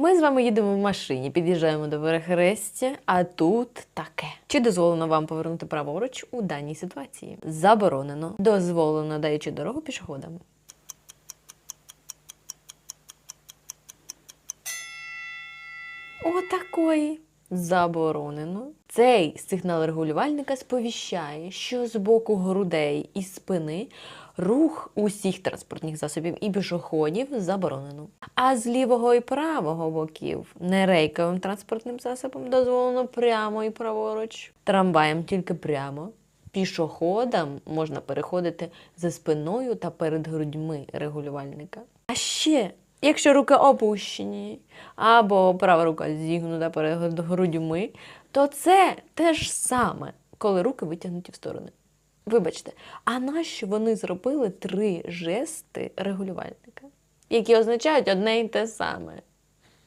Ми з вами їдемо в машині, під'їжджаємо до перехрестя, а тут таке. Чи дозволено вам повернути праворуч у даній ситуації? Заборонено. Дозволено, даючи дорогу пішоходам. Отакої. Заборонено. Цей сигнал регулювальника сповіщає, що з боку грудей і спини рух усіх транспортних засобів і пішоходів заборонено. А з лівого і правого боків нерейковим транспортним засобам дозволено прямо і праворуч. Трамваєм тільки прямо. Пішоходам можна переходити за спиною та перед грудьми регулювальника. А ще, якщо руки опущені або права рука зігнута перед грудьми, то це те ж саме, коли руки витягнуті в сторони. Вибачте, а нащо вони зробили три жести регулювальника, які означають одне і те саме?